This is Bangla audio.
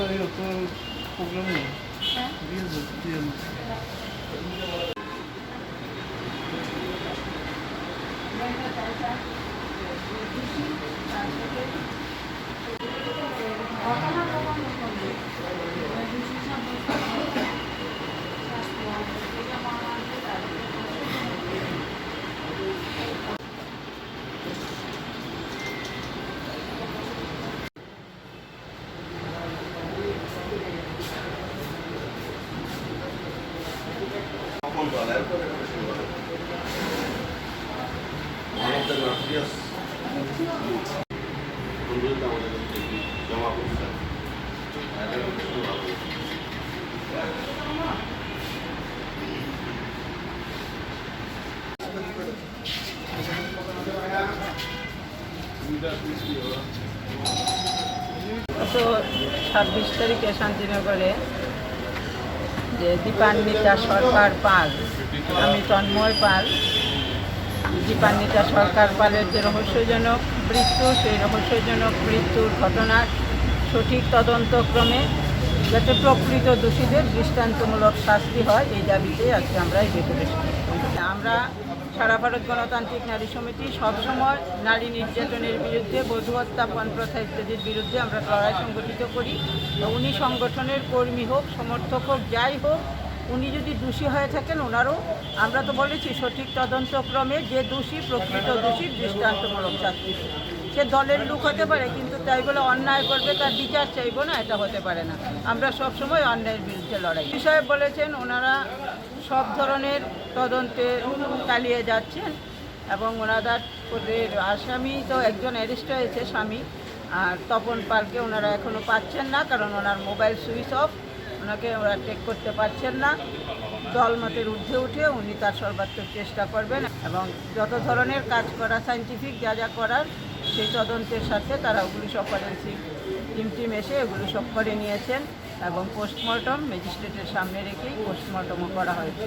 我有做工程，Visa 钱。দেবো দিয়ে দেবো গত ছাব্বিশ তারিখে শান্তিনগরে যে দীপান্বিতা সরকার পাল আমি তন্ময় পাল দীপান্বিতা সরকার পালের যে রহস্যজনক মৃত্যু, সেই রহস্যজনক মৃত্যুর ঘটনার সঠিক তদন্তক্রমে যাতে প্রকৃত দোষীদের দৃষ্টান্তমূলক শাস্তি হয়, এই দাবিতে আজকে আমরা এই ডেপুটেশন আমরা সারা ভারত গণতান্ত্রিক নারী সমিতি সবসময় নারী নির্যাতনের বিরুদ্ধে বধূ হত্যা প্রথা ইত্যাদির বিরুদ্ধে আমরা লড়াই সংগঠিত করি। উনি সংগঠনের কর্মী হোক, সমর্থক হোক, যাই হোক উনি যদি দোষী হয়ে থাকেন, ওনারও আমরা তো বলেছি সঠিক তদন্তক্রমে যে দোষী, প্রকৃত দোষী, দৃষ্টান্তমূলক শাস্তি সে দলের লোক হতে পারে, কিন্তু তাই বলে অন্যায় করবে, তার বিচার চাইব না, এটা হতে পারে না। আমরা সবসময় অন্যায়ের বিরুদ্ধে লড়াই। বিষয়ে বলেছেন, ওনারা সব ধরনের তদন্তে চালিয়ে যাচ্ছেন এবং ওনাদের আসামি তো একজন অ্যারেস্ট হয়েছে স্বামী, আর তপন পালকে ওনারা এখনও পাচ্ছেন না, কারণ ওনার মোবাইল সুইচ অফ। ওনাকে ওরা টেক করতে পারছেন না। দলমতের ঊর্ধ্বে উঠে উনি তার সর্বাত্মক চেষ্টা করবেন এবং যত ধরনের কাজ করা সাইন্টিফিক যা যা করার, সেই তদন্তের সাথে তারা ওগুলি সব ফরেন্সিক টিম টিম এসে এগুলো সব করে নিয়েছেন এবং পোস্টমর্টম ম্যাজিস্ট্রেটের সামনে রেখেই পোস্টমর্টমও করা হয়েছে।